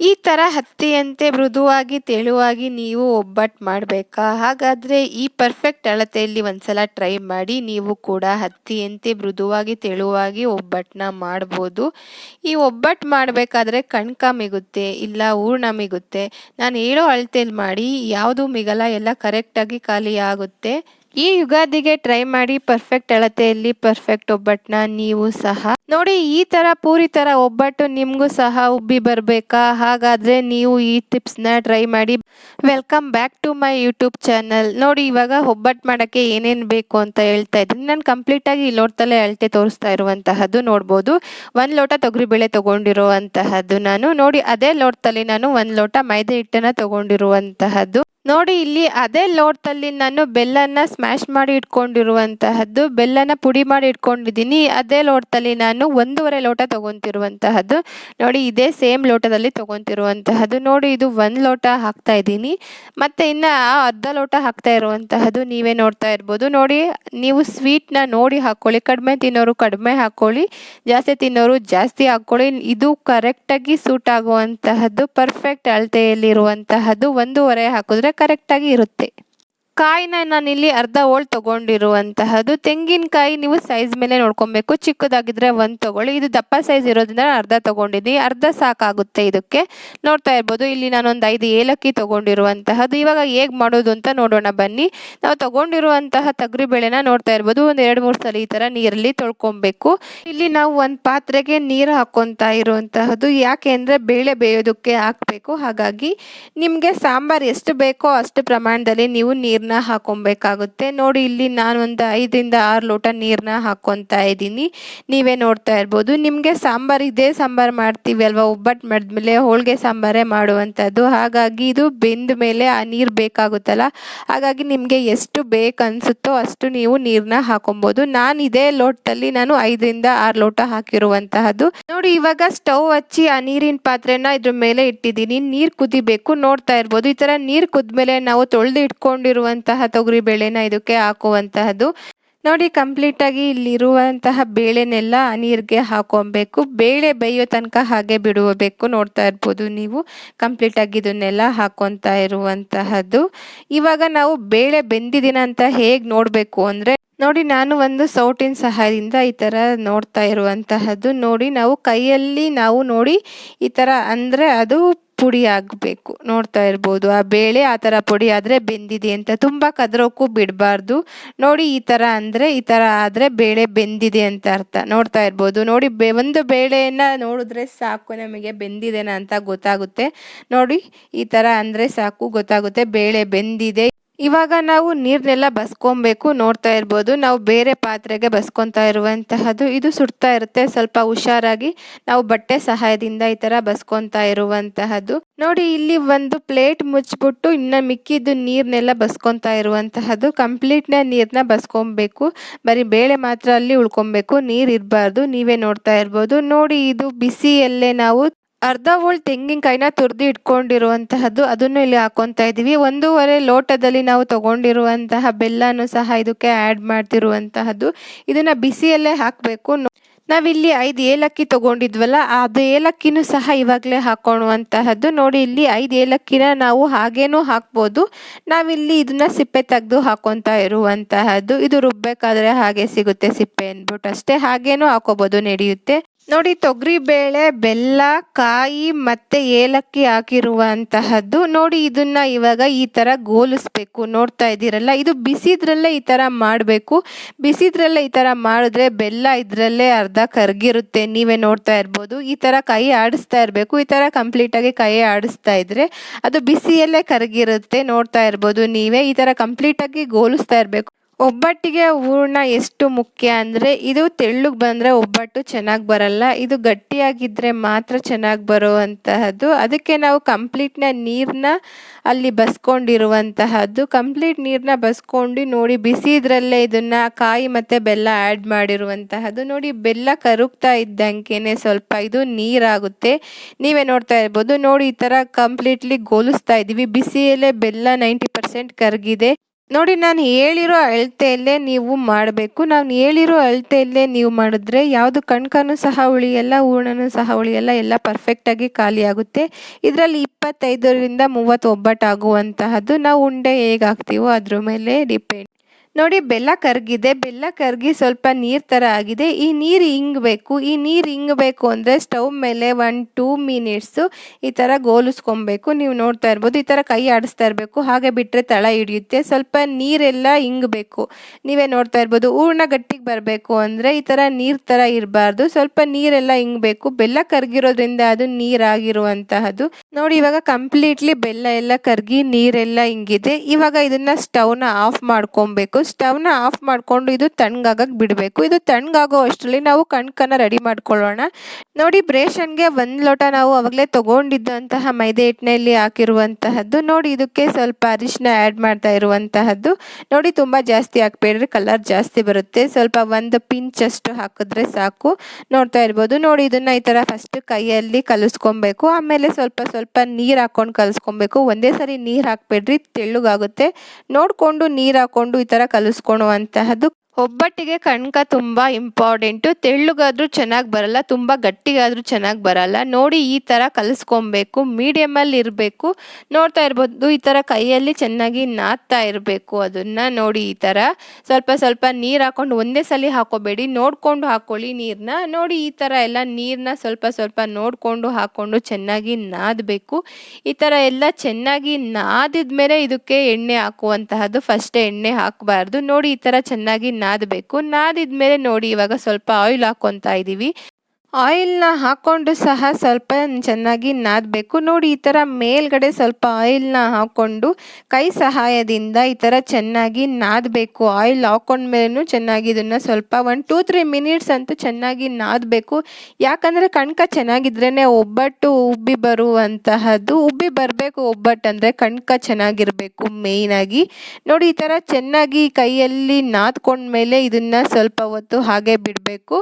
ಈ ಥರ ಹತ್ತಿಯಂತೆ ಮೃದುವಾಗಿ ತೆಳುವಾಗಿ ನೀವು ಒಬ್ಬಟ್ಟು ಮಾಡಬೇಕಾ? ಹಾಗಾದರೆ ಈ ಪರ್ಫೆಕ್ಟ್ ಅಳತೆಯಲ್ಲಿ ಒಂದ್ಸಲ ಟ್ರೈ ಮಾಡಿ ನೀವು ಕೂಡ ಹತ್ತಿಯಂತೆ ಮೃದುವಾಗಿ ತೆಳುವಾಗಿ ಒಬ್ಬಟ್ಟನ್ನ ಮಾಡ್ಬೋದು. ಈ ಒಬ್ಬಟ್ಟು ಮಾಡಬೇಕಾದ್ರೆ ಕಣ್ಕ ಮಿಗುತ್ತೆ, ಇಲ್ಲ ಹೂರ್ಣ ಮಿಗುತ್ತೆ. ನಾನು ಹೇಳೋ ಅಳತೆಯಲ್ಲಿ ಮಾಡಿ, ಯಾವುದು ಮಿಗಲ್ಲ, ಎಲ್ಲ ಕರೆಕ್ಟಾಗಿ ಖಾಲಿ ಆಗುತ್ತೆ. ಈ ಯುಗಾದಿಗೆ ಟ್ರೈ ಮಾಡಿ ಪರ್ಫೆಕ್ಟ್ ಅಳತೆಯಲ್ಲಿ ಪರ್ಫೆಕ್ಟ್ ಒಬ್ಬಟ್ಟನ್ನ ನೀವು ಸಹ. ನೋಡಿ, ಈ ತರ ಪೂರಿ ತರ ಒಬ್ಬಟ್ಟು ನಿಮಗೂ ಸಹ ಉಬ್ಬಿ ಬರಬೇಕಾ? ಹಾಗಾದ್ರೆ ನೀವು ಈ ಟಿಪ್ಸ್ನ ಟ್ರೈ ಮಾಡಿ. Welcome back to my YouTube channel ನೋಡಿ, ಇವಾಗ ಒಬ್ಬಟ್ಟು ಮಾಡೋಕ್ಕೆ ಏನೇನು ಬೇಕು ಅಂತ ಹೇಳ್ತಾ ಇದ್ದೀನಿ. ನಾನು ಕಂಪ್ಲೀಟಾಗಿ ಈ ಲೋಟದಲ್ಲೇ ಅಳತೆ ತೋರಿಸ್ತಾ ಇರುವಂತಹದ್ದು ನೋಡ್ಬೋದು. ಒಂದು ಲೋಟ ತೊಗರಿಬೇಳೆ ತೊಗೊಂಡಿರುವಂತಹದ್ದು ನಾನು. ನೋಡಿ, ಅದೇ ಲೋಟದಲ್ಲಿ ನಾನು ಒಂದು ಲೋಟ ಮೈದಾ ಹಿಟ್ಟನ್ನು ತೊಗೊಂಡಿರುವಂತಹದ್ದು. ನೋಡಿ, ಇಲ್ಲಿ ಅದೇ ಲೋಟದಲ್ಲಿ ನಾನು ಬೆಲ್ಲನ ಸ್ಮ್ಯಾಶ್ ಮಾಡಿ ಇಟ್ಕೊಂಡಿರುವಂತಹದ್ದು, ಬೆಲ್ಲನ ಪುಡಿ ಮಾಡಿ ಇಟ್ಕೊಂಡಿದ್ದೀನಿ. ಅದೇ ಲೋಟದಲ್ಲಿ ನಾನು ಒಂದೂವರೆ ಲೋಟ ತಗೊಂತಿರುವಂತಹದ್ದು. ನೋಡಿ, ಇದೇ ಸೇಮ್ ಲೋಟದಲ್ಲಿ ತಗೊಂತಿರುವಂತಹದ್ದು. ನೋಡಿ, ಇದು ಒಂದು ಲೋಟ ಹಾಕ್ತಾ ಇದ್ದೀನಿ. ಮತ್ತು ಇನ್ನು ಅರ್ಧ ಲೋಟ ಹಾಕ್ತಾ ಇರುವಂತಹದ್ದು ನೀವೇ ನೋಡ್ತಾ ಇರ್ಬೋದು. ನೋಡಿ, ನೀವು ಸ್ವೀಟ್ನ ನೋಡಿ ಹಾಕ್ಕೊಳ್ಳಿ ಕಡಿಮೆ ತಿನ್ನೋರು ಕಡಿಮೆ ಹಾಕ್ಕೊಳ್ಳಿ ಜಾಸ್ತಿ ತಿನ್ನೋರು ಜಾಸ್ತಿ ಹಾಕ್ಕೊಳ್ಳಿ ಇದು ಕರೆಕ್ಟಾಗಿ ಸೂಟ್ ಆಗುವಂತಹದ್ದು ಪರ್ಫೆಕ್ಟ್ ಅಳತೆಯಲ್ಲಿರುವಂತಹದ್ದು. ಒಂದೂವರೆ ಹಾಕಿದ್ರೆ ಕರೆಕ್ಟಾಗಿ ಇರುತ್ತೆ. ಕಾಯಿನ ನಾನಿಲ್ಲಿ ಅರ್ಧ ಓಲ್ ತೊಗೊಂಡಿರುವಂತಹದ್ದು. ತೆಂಗಿನಕಾಯಿ ನೀವು ಸೈಜ್ ಮೇಲೆ ನೋಡ್ಕೊಬೇಕು. ಚಿಕ್ಕದಾಗಿದ್ರೆ ಒಂದು ತೊಗೊಳ್ಳಿ. ಇದು ದಪ್ಪ ಸೈಜ್ ಇರೋದ್ರಿಂದ ಅರ್ಧ ತೊಗೊಂಡಿದ್ದೀನಿ. ಅರ್ಧ ಸಾಕಾಗುತ್ತೆ ಇದಕ್ಕೆ. ನೋಡ್ತಾ ಇರ್ಬೋದು. ಇಲ್ಲಿ ನಾನೊಂದು ಐದು ಏಲಕ್ಕಿ ತೊಗೊಂಡಿರುವಂತಹದ್ದು. ಇವಾಗ ಹೇಗೆ ಮಾಡೋದು ಅಂತ ನೋಡೋಣ ಬನ್ನಿ. ನಾವು ತೊಗೊಂಡಿರುವಂತಹ ಬೇಳೆನ ನೋಡ್ತಾ ಇರ್ಬೋದು. ಒಂದು ಎರಡು ಮೂರು ಸಲ ಈ ಥರ ನೀರಲ್ಲಿ ತೊಳ್ಕೊಬೇಕು. ಇಲ್ಲಿ ನಾವು ಒಂದು ಪಾತ್ರೆಗೆ ನೀರು ಹಾಕ್ಕೊತಾ ಇರುವಂತಹದ್ದು. ಯಾಕೆ ಅಂದರೆ ಬೇಳೆ ಬೇಯೋದಕ್ಕೆ ಹಾಕಬೇಕು. ಹಾಗಾಗಿ ನಿಮಗೆ ಸಾಂಬಾರು ಎಷ್ಟು ಬೇಕೋ ಅಷ್ಟು ಪ್ರಮಾಣದಲ್ಲಿ ನೀವು ನೀರು ನೀರನ್ನ ಹಾಕೊಬೇಕಾಗುತ್ತೆ. ನೋಡಿ, ಇಲ್ಲಿ ನಾನು ಒಂದು ಐದರಿಂದ ಆರು ಲೋಟ ನೀರನ್ನ ಹಾಕ್ಕೊತಾ ಇದ್ದೀನಿ. ನೀವೇ ನೋಡ್ತಾ ಇರ್ಬೋದು. ನಿಮಗೆ ಸಾಂಬಾರು, ಇದೇ ಸಾಂಬಾರು ಮಾಡ್ತೀವಿ ಅಲ್ವಾ? ಒಬ್ಬಟ್ಟು ಮಾಡಿದ್ಮೇಲೆ ಹೋಳಿಗೆ ಸಾಂಬಾರೇ ಮಾಡುವಂಥದ್ದು. ಹಾಗಾಗಿ ಇದು ಬೆಂದ ಮೇಲೆ ಆ ನೀರು ಬೇಕಾಗುತ್ತಲ್ಲ? ಹಾಗಾಗಿ ನಿಮಗೆ ಎಷ್ಟು ಬೇಕು ಅನಿಸುತ್ತೋ ಅಷ್ಟು ನೀವು ನೀರನ್ನ ಹಾಕೊಬೋದು ನಾನು ಇದೇ ಲೋಟದಲ್ಲಿ ನಾನು ಐದರಿಂದ ಆರು ಲೋಟ ಹಾಕಿರುವಂತಹದ್ದು. ನೋಡಿ, ಇವಾಗ ಸ್ಟವ್ ಹಚ್ಚಿ ಆ ನೀರಿನ ಪಾತ್ರೆನ ಇದ್ರ ಮೇಲೆ ಇಟ್ಟಿದ್ದೀನಿ. ನೀರು ಕುದಿಬೇಕು. ನೋಡ್ತಾ ಇರ್ಬೋದು. ಈ ಥರ ನೀರು ಕುದ್ಮೇಲೆ ನಾವು ತೊಳೆದು ಇಟ್ಕೊಂಡಿರುವಂಥ ಇರುವಂತಹ ತೊಗರಿ ಬೇಳೆನ ಇದಕ್ಕೆ ಹಾಕುವಂತಹದ್ದು. ನೋಡಿ ಕಂಪ್ಲೀಟಾಗಿ ಇಲ್ಲಿರುವಂತಹ ಬೇಳೆನೆಲ್ಲ ನೀರಿಗೆ ಹಾಕೊಬೇಕು. ಬೇಳೆ ಬೇಯೋ ತನಕ ಹಾಗೆ ಬಿಡುವಬೇಕು ನೋಡ್ತಾ ಇರ್ಬೋದು ನೀವು. ಕಂಪ್ಲೀಟ್ ಆಗಿ ಇದನ್ನೆಲ್ಲ ಹಾಕೊತಾ ಇರುವಂತಹದ್ದು. ಇವಾಗ ನಾವು ಬೇಳೆ ಬೆಂದಿದ್ದೀನ ಅಂತ ಹೇಗೆ ನೋಡಬೇಕು ಅಂದರೆ, ನೋಡಿ, ನಾನು ಒಂದು ಸೌಟಿನ ಸಹಾಯದಿಂದ ಈ ಥರ ನೋಡ್ತಾ ಇರುವಂತಹದ್ದು. ನೋಡಿ, ನಾವು ಕೈಯಲ್ಲಿ ನಾವು ನೋಡಿ, ಈ ಥರ ಅಂದರೆ ಅದು ಪುಡಿ ಆಗಬೇಕು. ನೋಡ್ತಾ ಇರ್ಬೋದು. ಆ ಬೇಳೆ ಆ ಥರ ಪುಡಿ ಆದರೆ ಬೆಂದಿದೆ ಅಂತ. ತುಂಬ ಕದ್ರೋಕ್ಕೂ ಬಿಡಬಾರ್ದು. ನೋಡಿ ಈ ಥರ ಅಂದರೆ, ಈ ಥರ ಆದರೆ ಬೇಳೆ ಬೆಂದಿದೆ ಅಂತ ಅರ್ಥ. ನೋಡ್ತಾ ಇರ್ಬೋದು. ನೋಡಿ ಬೆ, ಒಂದು ಬೇಳೆಯನ್ನು ನೋಡಿದ್ರೆ ಸಾಕು ನಮಗೆ. ಬೆಂದಿದೆನಾ ಅಂತ ಗೊತ್ತಾಗುತ್ತೆ. ನೋಡಿ ಈ ಥರ ಅಂದರೆ ಸಾಕು ಗೊತ್ತಾಗುತ್ತೆ. ಬೇಳೆ ಬೆಂದಿದೆ. ಇವಾಗ ನಾವು ನೀರನ್ನೆಲ್ಲ ಬಸ್ಕೊಬೇಕು ನೋಡ್ತಾ ಇರ್ಬೋದು. ನಾವು ಬೇರೆ ಪಾತ್ರೆಗೆ ಬಸ್ಕೊತಾ ಇರುವಂತಹದ್ದು. ಇದು ಸುಡ್ತಾ ಇರುತ್ತೆ. ಸ್ವಲ್ಪ ಹುಷಾರಾಗಿ ನಾವು ಬಟ್ಟೆ ಸಹಾಯದಿಂದ ಈ ತರ ಬಸ್ಕೊತಾ ಇರುವಂತಹದ್ದು. ನೋಡಿ, ಇಲ್ಲಿ ಒಂದು ಪ್ಲೇಟ್ ಮುಚ್ಚಿಬಿಟ್ಟು ಇನ್ನ ಮಿಕ್ಕಿದ್ದು ನೀರ್ನೆಲ್ಲ ಬಸ್ಕೊತಾ ಇರುವಂತಹದ್ದು. ಕಂಪ್ಲೀಟ್ನ ನೀರನ್ನ ಬಸ್ಕೊಬೇಕು. ಬರೀ ಬೇಳೆ ಮಾತ್ರ ಅಲ್ಲಿ ಉಳ್ಕೊಬೇಕು. ನೀರ್ ಇರಬಾರ್ದು. ನೀವೇ ನೋಡ್ತಾ ಇರ್ಬೋದು. ನೋಡಿ, ಇದು ಬಿಸಿಯಲ್ಲೇ ನಾವು ಅರ್ಧ ಹೋಳ್ ತೆಂಗಿನಕಾಯಿನ ತುರ್ದು ಇಟ್ಕೊಂಡಿರುವಂತಹದ್ದು ಅದನ್ನು ಇಲ್ಲಿ ಹಾಕೊತಾ ಇದ್ದೀವಿ. ಒಂದೂವರೆ ಲೋಟದಲ್ಲಿ ನಾವು ತಗೊಂಡಿರುವಂತಹ ಬೆಲ್ಲನು ಸಹ ಇದಕ್ಕೆ ಆ್ಯಡ್ ಮಾಡ್ತಿರುವಂತಹದ್ದು. ಇದನ್ನು ಬಿಸಿಯಲ್ಲೇ ಹಾಕಬೇಕು. ನಾವಿಲ್ಲಿ ಐದು ಏಲಕ್ಕಿ ತಗೊಂಡಿದ್ವಲ್ಲ, ಅದು ಏಲಕ್ಕಿನೂ ಸಹ ಇವಾಗಲೇ ಹಾಕೊಳ್ಳುವಂತಹದ್ದು ನೋಡಿ, ಇಲ್ಲಿ ಐದು ಏಲಕ್ಕಿನ ನಾವು ಹಾಗೇನೂ ಹಾಕ್ಬೋದು. ನಾವಿಲ್ಲಿ ಇದನ್ನ ಸಿಪ್ಪೆ ತೆಗೆದು ಹಾಕೊತಾ ಇರುವಂತಹದ್ದು. ಇದು ರುಬ್ಬೇಕಾದ್ರೆ ಹಾಗೆ ಸಿಗುತ್ತೆ ಸಿಪ್ಪೆ ಅಂದ್ಬಿಟ್ಟು. ಅಷ್ಟೇ ಹಾಗೇನೂ ಹಾಕೋಬೋದು, ನಡೆಯುತ್ತೆ. ನೋಡಿ, ತೊಗರಿ ಬೇಳೆ, ಬೆಲ್ಲ, ಕಾಯಿ ಮತ್ತು ಏಲಕ್ಕಿ ಹಾಕಿರುವಂತಹದ್ದು. ನೋಡಿ, ಇದನ್ನ ಇವಾಗ ಈ ಥರ ಗೋಲಿಸ್ಬೇಕು. ನೋಡ್ತಾ ಇದ್ದೀರಲ್ಲ, ಇದು ಬಿಸಿದ್ರಲ್ಲೇ ಈ ಥರ ಮಾಡಬೇಕು. ಬಿಸಿದ್ರಲ್ಲೇ ಈ ಥರ ಮಾಡಿದ್ರೆ ಬೆಲ್ಲ ಇದರಲ್ಲೇ ಅರ್ಧ ಕರ್ಗಿರುತ್ತೆ. ನೀವೇ ನೋಡ್ತಾ ಇರ್ಬೋದು. ಈ ಥರ ಕೈ ಆಡಿಸ್ತಾ ಇರಬೇಕು. ಈ ಥರ ಕಂಪ್ಲೀಟಾಗಿ ಕೈ ಆಡಿಸ್ತಾ ಇದ್ರೆ ಅದು ಬಿಸಿಯಲ್ಲೇ ಕರಗಿರುತ್ತೆ. ನೋಡ್ತಾ ಇರ್ಬೋದು ನೀವೇ. ಈ ಥರ ಕಂಪ್ಲೀಟಾಗಿ ಗೋಲಿಸ್ತಾ ಇರಬೇಕು. ಒಬ್ಬಟ್ಟಿಗೆ ಹೂರ್ಣ ಎಷ್ಟು ಮುಖ್ಯ ಅಂದರೆ ಇದು ತೆಳ್ಳಗೆ ಬಂದರೆ ಒಬ್ಬಟ್ಟು ಚೆನ್ನಾಗಿ ಬರಲ್ಲ, ಇದು ಗಟ್ಟಿಯಾಗಿದ್ದರೆ ಮಾತ್ರ ಚೆನ್ನಾಗಿ ಬರುವಂತಹದ್ದು. ಅದಕ್ಕೆ ನಾವು ಕಂಪ್ಲೀಟ್ನ ನೀರನ್ನ ಅಲ್ಲಿ ಬಸ್ಕೊಂಡಿರುವಂತಹದ್ದು. ಕಂಪ್ಲೀಟ್ ನೀರನ್ನ ಬಸ್ಕೊಂಡು ನೋಡಿ ಬಿಸಿ ಇದರಲ್ಲೇ ಇದನ್ನು ಕಾಯಿ ಮತ್ತು ಬೆಲ್ಲ ಆ್ಯಡ್ ಮಾಡಿರುವಂತಹದ್ದು. ನೋಡಿ, ಬೆಲ್ಲ ಕರುಗ್ತಾ ಇದ್ದಂಗೆ ಸ್ವಲ್ಪ ಇದು ನೀರಾಗುತ್ತೆ. ನೀವೇ ನೋಡ್ತಾ ಇರ್ಬೋದು. ನೋಡಿ, ಈ ಥರ ಕಂಪ್ಲೀಟ್ಲಿ ಗೋಲಿಸ್ತಾ ಇದ್ದೀವಿ. ಬಿಸಿಯಲ್ಲೇ ಬೆಲ್ಲ ನೈಂಟಿ ಪರ್ಸೆಂಟ್ ಕರಗಿದೆ. ನೋಡಿ, ನಾನು ಹೇಳಿರೋ ಅಳತೆಯಲ್ಲೇ ನೀವು ಮಾಡಬೇಕು. ನಾನು ಹೇಳಿರೋ ಅಳತೆಯಲ್ಲೇ ನೀವು ಮಾಡಿದ್ರೆ ಯಾವುದು ಕಣ್ಕನೂ ಸಹ ಉಳಿಯಲ್ಲ, ಹೂರ್ಣನೂ ಸಹ ಉಳಿಯಲ್ಲ, ಎಲ್ಲ ಪರ್ಫೆಕ್ಟಾಗಿ ಖಾಲಿಯಾಗುತ್ತೆ ಇದರಲ್ಲಿ ಇಪ್ಪತ್ತೈದರಿಂದ ಮೂವತ್ತು ಒಬ್ಬಟ್ಟಾಗುವಂತಹದ್ದು ನಾವು ಉಂಡೆ ಹೇಗೆ ಹಾಕ್ತೀವೋ ಅದ್ರ ಮೇಲೆ ಡಿಪೆಂಡ್ ನೋಡಿ, ಬೆಲ್ಲ ಕರಗಿದೆ. ಬೆಲ್ಲ ಕರಗಿ ಸ್ವಲ್ಪ ನೀರು ಥರ ಆಗಿದೆ. ಈ ನೀರು ಹಿಂಗಬೇಕು ಈ ನೀರು ಹಿಂಗಬೇಕು ಅಂದರೆ ಸ್ಟವ್ ಮೇಲೆ ಒನ್ ಟೂ ಮಿನಿಟ್ಸು ಈ ಥರ ಗೋಲಿಸ್ಕೊಬೇಕು. ನೀವು ನೋಡ್ತಾ ಇರ್ಬೋದು, ಈ ಥರ ಕೈ ಆಡಿಸ್ತಾ ಇರಬೇಕು. ಹಾಗೆ ಬಿಟ್ಟರೆ ತಳ ಹಿಡಿಯುತ್ತೆ. ಸ್ವಲ್ಪ ನೀರೆಲ್ಲ ಹಿಂಗಬೇಕು ನೀವೇ ನೋಡ್ತಾ ಇರ್ಬೋದು, ಹೂರ್ಣ ಗಟ್ಟಿಗೆ ಬರಬೇಕು ಅಂದರೆ ಈ ಥರ ನೀರು ಥರ ಇರಬಾರ್ದು. ಸ್ವಲ್ಪ ನೀರೆಲ್ಲ ಹಿಂಗಬೇಕು ಬೆಲ್ಲ ಕರಗಿರೋದ್ರಿಂದ ಅದು ನೀರಾಗಿರುವಂತಹದ್ದು. ನೋಡಿ, ಇವಾಗ ಕಂಪ್ಲೀಟ್ಲಿ ಬೆಲ್ಲ ಎಲ್ಲ ಕರಗಿ ನೀರೆಲ್ಲ ಹಿಂಗಿದೆ. ಇವಾಗ ಇದನ್ನ ಸ್ಟವ್ನ ಆಫ್ ಮಾಡ್ಕೊಬೇಕು. ಸ್ಟವ್ನ ಆಫ್ ಮಾಡಿಕೊಂಡು ಇದು ತಣ್ಣಗಾಗಕ್ಕೆ ಬಿಡಬೇಕು. ಇದು ತಣ್ಣಗಾಗೋ ಅಷ್ಟರಲ್ಲಿ ನಾವು ಕಣ್ಕನ್ನ ರೆಡಿ ಮಾಡ್ಕೊಳ್ಳೋಣ. ನೋಡಿ, ಬ್ರೇಷನ್ಗೆ ಒಂದು ಲೋಟ ನಾವು ಅವಾಗಲೇ ತಗೊಂಡಿದ್ದಂತಹ ಮೈದೆ ಹಿಟ್ಟಿನಲ್ಲಿ ಹಾಕಿರುವಂತಹದ್ದು, ನೋಡಿ ಇದಕ್ಕೆ ಸ್ವಲ್ಪ ಅರಿಶಿನ ಆ್ಯಡ್ ಮಾಡ್ತಾ ಇರುವಂತಹದ್ದು. ನೋಡಿ, ತುಂಬ ಜಾಸ್ತಿ ಹಾಕ್ಬೇಡ್ರಿ ಕಲರ್ ಜಾಸ್ತಿ ಬರುತ್ತೆ. ಸ್ವಲ್ಪ ಒಂದು ಪಿಂಚ್ ಅಷ್ಟು ಹಾಕಿದ್ರೆ ಸಾಕು. ನೋಡ್ತಾ ಇರ್ಬೋದು. ನೋಡಿ, ಇದನ್ನ ಈ ಥರ ಫಸ್ಟ್ ಕೈಯಲ್ಲಿ ಕಲಿಸ್ಕೊಬೇಕು. ಆಮೇಲೆ ಸ್ವಲ್ಪ ಸ್ವಲ್ಪ ನೀರು ಹಾಕೊಂಡು ಕಲಿಸ್ಕೊಬೇಕು. ಒಂದೇ ಸರಿ ನೀರು ಹಾಕ್ಬೇಡ್ರಿ, ತೆಳ್ಳಗಾಗುತ್ತೆ. ನೋಡಿಕೊಂಡು ನೀರು ಹಾಕೊಂಡು ಈ ಥರ ಕಲಿಸ್ಕೊಳುವಂತಹದ್ದು ಒಬ್ಬಟ್ಟಿಗೆ ಕಣ್ಕ ತುಂಬ ಇಂಪಾರ್ಟೆಂಟು ತೆಳ್ಳಗಾದ್ರೂ ಚೆನ್ನಾಗಿ ಬರಲ್ಲ, ತುಂಬ ಗಟ್ಟಿಗಾದ್ರೂ ಚೆನ್ನಾಗಿ ಬರಲ್ಲ. ನೋಡಿ ಈ ಥರ ಕಲಿಸ್ಕೊಬೇಕು ಮೀಡಿಯಮಲ್ಲಿ ಇರಬೇಕು. ನೋಡ್ತಾ ಇರ್ಬೋದು, ಈ ಥರ ಕೈಯಲ್ಲಿ ಚೆನ್ನಾಗಿ ನಾದ್ತಾ ಇರಬೇಕು ಅದನ್ನು ನೋಡಿ ಈ ಥರ ಸ್ವಲ್ಪ ಸ್ವಲ್ಪ ನೀರು ಹಾಕೊಂಡು ಒಂದೇ ಸಲ ಹಾಕೋಬೇಡಿ, ನೋಡಿಕೊಂಡು ಹಾಕ್ಕೊಳ್ಳಿ ನೀರನ್ನ ನೋಡಿ ಈ ಥರ ಎಲ್ಲ ನೀರನ್ನ ಸ್ವಲ್ಪ ಸ್ವಲ್ಪ ನೋಡಿಕೊಂಡು ಹಾಕ್ಕೊಂಡು ಚೆನ್ನಾಗಿ ನಾದಬೇಕು. ಈ ಥರ ಎಲ್ಲ ಚೆನ್ನಾಗಿ ನಾದಿದ ಮೇಲೆ ಇದಕ್ಕೆ ಎಣ್ಣೆ ಹಾಕುವಂತಹದ್ದು ಫಸ್ಟೇ ಎಣ್ಣೆ ಹಾಕಬಾರ್ದು. ನೋಡಿ ಈ ಥರ ಚೆನ್ನಾಗಿ ನಾದಬೇಕು. ನಾದಿದ್ಮೇಲೆ ನೋಡಿ ಇವಾಗ ಸ್ವಲ್ಪ ಆಯಿಲ್ ಹಾಕ್ಕೊತಾ ಇದ್ದೀವಿ ಆಯಿಲ್ನ ಹಾಕ್ಕೊಂಡು ಸಹ ಸ್ವಲ್ಪ ಚೆನ್ನಾಗಿ ನಾದಬೇಕು. ನೋಡಿ, ಈ ಥರ ಮೇಲ್ಗಡೆ ಸ್ವಲ್ಪ ಆಯಿಲ್ನ ಹಾಕ್ಕೊಂಡು ಕೈ ಸಹಾಯದಿಂದ ಈ ಥರ ಚೆನ್ನಾಗಿ ನಾದಬೇಕು. ಆಯಿಲ್ ಹಾಕೊಂಡ್ಮೇಲೂ ಚೆನ್ನಾಗಿ ಇದನ್ನು ಸ್ವಲ್ಪ ಒನ್ ಟೂ, ತ್ರೀ ಮಿನಿಟ್ಸ್ ಅಂತೂ ಚೆನ್ನಾಗಿ ನಾದಬೇಕು. ಯಾಕಂದರೆ ಕಣ್ಕ ಚೆನ್ನಾಗಿದ್ರೇ ಒಬ್ಬಟ್ಟು ಉಬ್ಬಿ ಬರುವಂತಹದ್ದು. ಉಬ್ಬಿ ಬರಬೇಕು ಒಬ್ಬಟ್ಟು ಅಂದರೆ ಕಣ್ಕ ಚೆನ್ನಾಗಿರಬೇಕು ಮೇಯ್ನಾಗಿ ನೋಡಿ, ಈ ಥರ ಚೆನ್ನಾಗಿ ಕೈಯಲ್ಲಿ ನಾದ್ಕೊಂಡ್ಮೇಲೆ ಇದನ್ನು ಸ್ವಲ್ಪ ಹೊತ್ತು ಹಾಗೆ ಬಿಡಬೇಕು.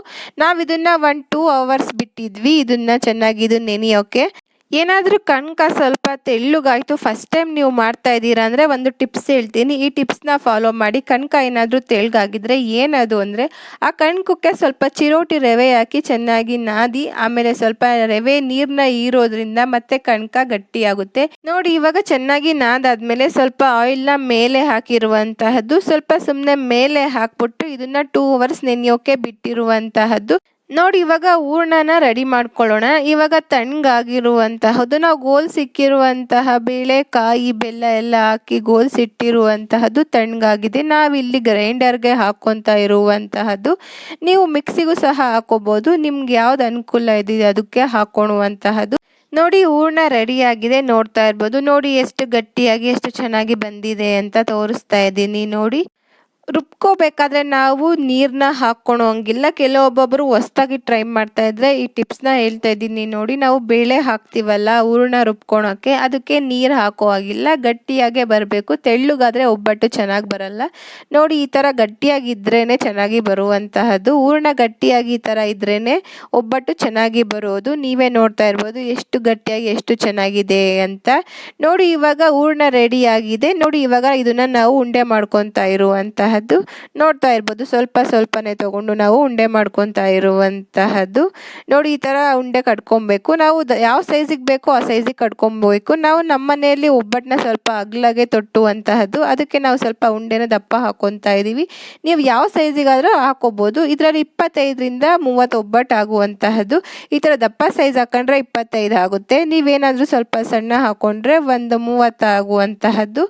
ನಾವು ಇದನ್ನು ಒನ್ ಟೂ ಅವರ್ಸ್ ಬಿಟ್ಟಿದ್ವಿ, ಇದನ್ನ ಚೆನ್ನಾಗಿ ಇದು ನೆನೆಯೋಕೆ. ಏನಾದರೂ ಕಣ್ಕ ಸ್ವಲ್ಪ ತೆಳ್ಳಗಾಯಿತು ಫಸ್ಟ್ ಟೈಮ್ ನೀವು ಮಾಡ್ತಾ ಇದ್ದೀರಾ ಅಂದರೆ ಒಂದು ಟಿಪ್ಸ್ ಹೇಳ್ತೀನಿ. ಈ ಟಿಪ್ಸ್ನ ಫಾಲೋ ಮಾಡಿ, ಕಣ್ಕ ಏನಾದರೂ ತೆಳ್ಳಗಾಗಿದ್ರೆ ಏನದು ಅಂದರೆ, ಆ ಕಣ್ಕಕ್ಕೆ ಸ್ವಲ್ಪ ಚಿರೋಟಿ ರವೆ ಹಾಕಿ ಚೆನ್ನಾಗಿ ನಾದಿ, ಆಮೇಲೆ ಸ್ವಲ್ಪ ರವೆ ನೀರನ್ನ ಹೀರೋದ್ರಿಂದ ಮತ್ತೆ ಕಣ್ಕ ಗಟ್ಟಿಯಾಗುತ್ತೆ. ನೋಡಿ, ಇವಾಗ ಚೆನ್ನಾಗಿ ನಾದಾದ್ಮೇಲೆ ಸ್ವಲ್ಪ ಆಯಿಲ್ನ ಮೇಲೆ ಹಾಕಿರುವಂತಹದ್ದು, ಸ್ವಲ್ಪ ಸುಮ್ಮನೆ ಮೇಲೆ ಹಾಕ್ಬಿಟ್ಟು ಇದನ್ನ ಟೂ ಅವರ್ಸ್ ನೆನೆಯೋಕೆ ಬಿಟ್ಟಿರುವಂತಹದ್ದು. ನೋಡಿ, ಇವಾಗ ಹೂರ್ಣನ ರೆಡಿ ಮಾಡ್ಕೊಳ್ಳೋಣ. ಇವಾಗ ತಣ್ಣಗಾಗಿರುವಂತಹದ್ದು, ನಾವು ಗೋಲ್ ಸಿಕ್ಕಿರುವಂತಹ ಬೇಳೆ ಕಾಯಿ ಬೆಲ್ಲ ಎಲ್ಲ ಹಾಕಿ ಗೋಲ್ಸಿಟ್ಟಿರುವಂತಹದ್ದು ತಣ್ಣಗಾಗಿದೆ. ನಾವಿಲ್ಲಿ ಗ್ರೈಂಡರ್ಗೆ ಹಾಕ್ಕೊತಾ ಇರುವಂತಹದ್ದು. ನೀವು ಮಿಕ್ಸಿಗೂ ಸಹ ಹಾಕೋಬೋದು. ನಿಮ್ಗೆ ಯಾವ್ದು ಅನುಕೂಲ ಇದೆ ಅದಕ್ಕೆ ಹಾಕೊಳ್ಳುವಂತಹದ್ದು ನೋಡಿ, ಹೂರ್ಣ ರೆಡಿಯಾಗಿದೆ ನೋಡ್ತಾ ಇರ್ಬೋದು. ನೋಡಿ, ಎಷ್ಟು ಗಟ್ಟಿಯಾಗಿ, ಎಷ್ಟು ಚೆನ್ನಾಗಿ ಬಂದಿದೆ ಅಂತ ತೋರಿಸ್ತಾ ಇದ್ದೀನಿ. ನೋಡಿ. ರುಬ್ಕೋಬೇಕಾದ್ರೆ ನಾವು ನೀರನ್ನ ಹಾಕ್ಕೊಳೋಂಗಿಲ್ಲ ಕೆಲವೊಬ್ಬೊಬ್ಬರು ಹೊಸ್ದಾಗಿ ಟ್ರೈ ಮಾಡ್ತಾ ಇದ್ರೆ ಈ ಟಿಪ್ಸ್ನ ಹೇಳ್ತಾ ಇದ್ದೀನಿ ನೋಡಿ. ನಾವು ಬೇಳೆ ಹಾಕ್ತೀವಲ್ಲ, ಹೂರ್ಣ ರುಬ್ಕೊಳಕ್ಕೆ ಅದಕ್ಕೆ ನೀರು ಹಾಕೋ ಹಾಗಿಲ್ಲ. ಗಟ್ಟಿಯಾಗೆ ಬರಬೇಕು. ತೆಳ್ಳಗಾದರೆ ಒಬ್ಬಟ್ಟು ಚೆನ್ನಾಗಿ ಬರಲ್ಲ. ನೋಡಿ, ಈ ಥರ ಗಟ್ಟಿಯಾಗಿದ್ರೇ ಚೆನ್ನಾಗಿ ಬರುವಂತಹದ್ದು. ಹೂರ್ಣ ಗಟ್ಟಿಯಾಗಿ ಈ ಥರ ಇದ್ರೇ ಒಬ್ಬಟ್ಟು ಚೆನ್ನಾಗಿ ಬರೋದು. ನೀವೇ ನೋಡ್ತಾ ಇರ್ಬೋದು ಎಷ್ಟು ಗಟ್ಟಿಯಾಗಿ ಎಷ್ಟು ಚೆನ್ನಾಗಿದೆ ಅಂತ. ನೋಡಿ, ಇವಾಗ ಹೂರ್ಣ ರೆಡಿಯಾಗಿದೆ ನೋಡಿ, ಇವಾಗ ಇದನ್ನು ನಾವು ಉಂಡೆ ಮಾಡ್ಕೊತಾ ಇರುವಂತಹ ಇರುವಂತಹದ್ದು ನೋಡ್ತಾ ಇರ್ಬೋದು. ಸ್ವಲ್ಪ ಸ್ವಲ್ಪನೇ ತೊಗೊಂಡು ನಾವು ಉಂಡೆ ಮಾಡ್ಕೊತಾ ಇರುವಂತಹದ್ದು. ನೋಡಿ, ಈ ಥರ ಉಂಡೆ ಕಟ್ಕೊಬೇಕು. ನಾವು ಯಾವ ಸೈಜಿಗೆ ಬೇಕೋ ಆ ಸೈಜಿಗೆ ಕಟ್ಕೊಬೇಕು. ನಾವು ನಮ್ಮ ಮನೆಯಲ್ಲಿ ಒಬ್ಬಟ್ಟನ್ನ ಸ್ವಲ್ಪ ಅಗ್ಲಾಗೆ ತೊಟ್ಟುವಂತಹದ್ದು. ಅದಕ್ಕೆ ನಾವು ಸ್ವಲ್ಪ ಉಂಡೆನ ದಪ್ಪ ಹಾಕೊತಾ ಇದ್ದೀವಿ ನೀವು ಯಾವ ಸೈಜಿಗಾದರೂ ಹಾಕೋಬೋದು. ಇದರಲ್ಲಿ ಇಪ್ಪತ್ತೈದರಿಂದ ಮೂವತ್ತು ಒಬ್ಬಟ್ಟು ಆಗುವಂತಹದ್ದು. ಈ ಥರ ದಪ್ಪ ಸೈಜ್ ಹಾಕೊಂಡ್ರೆ ಇಪ್ಪತ್ತೈದು ಆಗುತ್ತೆ. ನೀವೇನಾದರೂ ಸ್ವಲ್ಪ ಸಣ್ಣ ಹಾಕೊಂಡ್ರೆ ಒಂದು ಮೂವತ್ತು ಆಗುವಂತಹದ್ದು.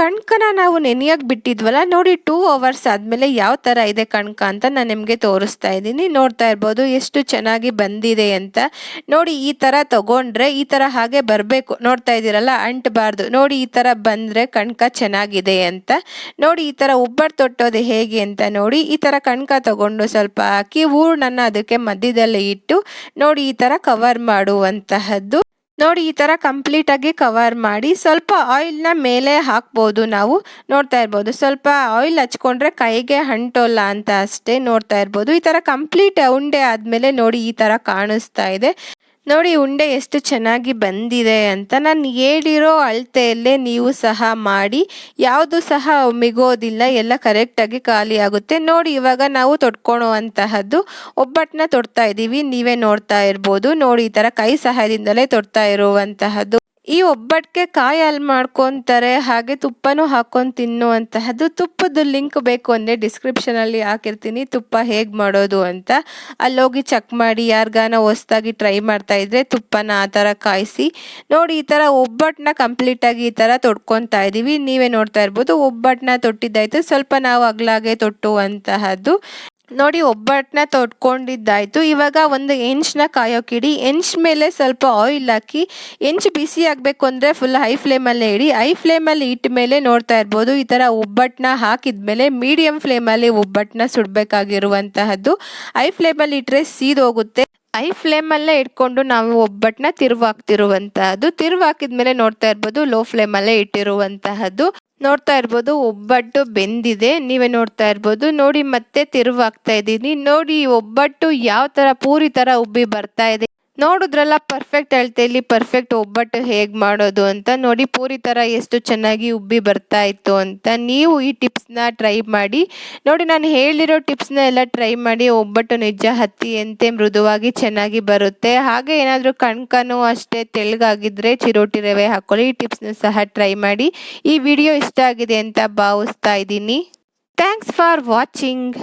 ಕಣ್ಕನ ನಾವು ನೆನೆಯಕ್ಕೆ ಬಿಟ್ಟಿದ್ವಲ್ಲ, ನೋಡಿ ಟೂ ಅವರ್ಸ್ ಆದಮೇಲೆ ಯಾವ ಥರ ಇದೆ ಕಣ್ಕ ಅಂತ ನಾನು ನಿಮಗೆ ತೋರಿಸ್ತಾ ಇದ್ದೀನಿ. ನೋಡ್ತಾ ಇರ್ಬೋದು ಎಷ್ಟು ಚೆನ್ನಾಗಿ ಬಂದಿದೆ ಅಂತ. ನೋಡಿ ಈ ಥರ ತಗೊಂಡ್ರೆ ಈ ಥರ ಹಾಗೆ ಬರಬೇಕು. ನೋಡ್ತಾ ಇದ್ದೀರಲ್ಲ, ಅಂಟಬಾರ್ದು. ನೋಡಿ ಈ ಥರ ಬಂದರೆ ಕಣ್ಕ ಚೆನ್ನಾಗಿದೆ ಅಂತ. ನೋಡಿ ಈ ಥರ ಉಬ್ಬರ್ ತೊಟ್ಟೋದು ಹೇಗೆ ಅಂತ ನೋಡಿ. ಈ ಥರ ಕಣ್ಕ ತಗೊಂಡು ಸ್ವಲ್ಪ ಹಾಕಿ ಹೂರ್ಣನ ಅದಕ್ಕೆ ಮಧ್ಯದಲ್ಲಿ ಇಟ್ಟು, ನೋಡಿ ಈ ಥರ ಕವರ್ ಮಾಡುವಂತಹದ್ದು. ನೋಡಿ, ಈ ಥರ ಕಂಪ್ಲೀಟಾಗಿ ಕವರ್ ಮಾಡಿ ಸ್ವಲ್ಪ ಆಯಿಲ್ನ ಮೇಲೆ ಹಾಕ್ಬೋದು ನಾವು. ನೋಡ್ತಾ ಇರ್ಬೋದು, ಸ್ವಲ್ಪ ಆಯಿಲ್ ಹಚ್ಕೊಂಡ್ರೆ ಕೈಗೆ ಅಂಟೋಲ್ಲ ಅಂತ ಅಷ್ಟೇ ನೋಡ್ತಾ ಇರ್ಬೋದು. ಈ ಥರ ಕಂಪ್ಲೀಟ್ ಉಂಡೆ ಆದಮೇಲೆ ನೋಡಿ, ಈ ಥರ ಕಾಣಿಸ್ತಾ ಇದೆ. ನೋಡಿ, ಉಂಡೆ ಎಷ್ಟು ಚೆನ್ನಾಗಿ ಬಂದಿದೆ ಅಂತ ನಾನು ಹೇಳಿರೋ ಅಳತೆಯಲ್ಲೇ ನೀವು ಸಹ ಮಾಡಿ, ಯಾವುದು ಸಹ ಮಿಗೋದಿಲ್ಲ, ಎಲ್ಲ ಕರೆಕ್ಟಾಗಿ ಖಾಲಿ ಆಗುತ್ತೆ. ನೋಡಿ, ಇವಾಗ ನಾವು ತೊಟ್ಕೊಳ್ಳುವಂತಹದ್ದು ಒಬ್ಬಟ್ಟನ್ನ ತೊಡ್ತಾ ಇದ್ದೀವಿ, ನೀವೇ ನೋಡ್ತಾ ಇರ್ಬೋದು. ನೋಡಿ, ಈ ಥರ ಕೈ ಸಹಾಯದಿಂದಲೇ ತೊಡ್ತಾ ಇರುವಂತಹದ್ದು ಈ ಒಬ್ಬಟ್ಟಿಗೆ ಕಾಯಿ ಹಾಲು ಮಾಡ್ಕೊತಾರೆ, ಹಾಗೆ ತುಪ್ಪನೂ ಹಾಕೊಂಡು ತಿನ್ನುವಂತಹದ್ದು ತುಪ್ಪದ ಲಿಂಕ್ ಬೇಕು ಅಂದರೆ ಡಿಸ್ಕ್ರಿಪ್ಷನಲ್ಲಿ ಹಾಕಿರ್ತೀನಿ. ತುಪ್ಪ ಹೇಗೆ ಮಾಡೋದು ಅಂತ. ಅಲ್ಲೋಗಿ ಚೆಕ್ ಮಾಡಿ, ಯಾರಿಗಾನ ಹೊಸ್ದಾಗಿ ಟ್ರೈ ಮಾಡ್ತಾ ಇದ್ರೆ ತುಪ್ಪನ ಆ ಥರ ಕಾಯಿಸಿ. ನೋಡಿ, ಈ ಥರ ಒಬ್ಬಟ್ಟನ್ನ ಕಂಪ್ಲೀಟಾಗಿ ಈ ಥರ ತೊಡ್ಕೊತಾ ಇದ್ದೀವಿ ನೀವೇ ನೋಡ್ತಾ ಇರ್ಬೋದು ಒಬ್ಬಟ್ಟನ್ನ ತೊಟ್ಟಿದ್ದಾಯಿತು. ಸ್ವಲ್ಪ ನಾವು ಅಗ್ಲಾಗೆ ತೊಟ್ಟುವಂತಹದ್ದು. ನೋಡಿ ಒಬ್ಬಟ್ಟನ್ನ ತೊಟ್ಕೊಂಡಿದ್ದಾಯಿತು. ಇವಾಗ ಒಂದು ಹೆಂಚನ್ನ ಕಾಯೋಕಿಡಿ. ಹೆಂಚ್ ಮೇಲೆ ಸ್ವಲ್ಪ ಆಯಿಲ್ ಹಾಕಿ ಎಂಚ್ ಬಿಸಿ ಆಗಬೇಕು ಅಂದರೆ ಫುಲ್ ಹೈ ಫ್ಲೇಮಲ್ಲೇ ಇಡಿ. ಹೈ ಫ್ಲೇಮಲ್ಲಿ ಇಟ್ಟ ಮೇಲೆ ನೋಡ್ತಾ ಇರ್ಬೋದು. ಈ ಥರ ಒಬ್ಬಟ್ಟನ್ನ ಹಾಕಿದ್ಮೇಲೆ ಮೀಡಿಯಮ್ ಫ್ಲೇಮಲ್ಲಿ ಒಬ್ಬಟ್ಟನ್ನ ಸುಡಬೇಕಾಗಿರುವಂತಹದ್ದು. ಹೈ ಫ್ಲೇಮಲ್ಲಿ ಇಟ್ಟರೆ ಸೀದೋಗುತ್ತೆ. ಐ ಫ್ಲೇಮಲ್ಲೇ ಇಟ್ಕೊಂಡು ನಾವು ಒಬ್ಬಟ್ಟನ್ನ ತಿರುವು ಹಾಕ್ತಿರುವಂತಹದ್ದು ತಿರುವು ಹಾಕಿದ್ಮೇಲೆ ನೋಡ್ತಾ ಇರ್ಬೋದು, ಲೋ ಫ್ಲೇಮಲ್ಲೇ ಇಟ್ಟಿರುವಂತಹದ್ದು. ನೋಡ್ತಾ ಇರ್ಬೋದು, ಒಬ್ಬಟ್ಟು ಬೆಂದಿದೆ. ನೀವೇ ನೋಡ್ತಾ ಇರ್ಬೋದು. ನೋಡಿ ಮತ್ತೆ ತಿರುವಾಗ್ತಾ ಇದ್ದೀನಿ. ನೋಡಿ, ಒಬ್ಬಟ್ಟು ಯಾವ ತರ, ಪೂರಿ ತರ ಉಬ್ಬಿ ಬರ್ತಾ ಇದೆ. ನೋಡಿದ್ರಲ್ಲ ಪರ್ಫೆಕ್ಟ್ ಅಳತೆಯಲ್ಲಿ ಪರ್ಫೆಕ್ಟ್ ಒಬ್ಬಟ್ಟು ಹೇಗೆ ಮಾಡೋದು ಅಂತ ನೋಡಿ ಪೂರಿ ಥರ ಎಷ್ಟು ಚೆನ್ನಾಗಿ ಉಬ್ಬಿ ಬರ್ತಾ ಇತ್ತು ಅಂತ ನೀವು ಈ ಟಿಪ್ಸ್ನ ಟ್ರೈ ಮಾಡಿ. ನೋಡಿ ನಾನು ಹೇಳಿರೋ ಟಿಪ್ಸ್ನ ಎಲ್ಲ ಟ್ರೈ ಮಾಡಿ ಒಬ್ಬಟ್ಟು ನಿಜ ಹತ್ತಿಯಂತೆ ಮೃದುವಾಗಿ ಚೆನ್ನಾಗಿ ಬರುತ್ತೆ. ಹಾಗೆ ಏನಾದರೂ ಕಣ್ಕನು ಅಷ್ಟೇ ತೆಳ್ಳಗಾಗಿದ್ದರೆ ಚಿರೋಟಿ ರವೆ ಹಾಕೊಳ್ಳಿ, ಈ ಟಿಪ್ಸ್ನ ಸಹ ಟ್ರೈ ಮಾಡಿ. ಈ ವಿಡಿಯೋ ಇಷ್ಟ ಆಗಿದೆ ಅಂತ ಭಾವಿಸ್ತಾ ಇದ್ದೀನಿ. Thanks for watching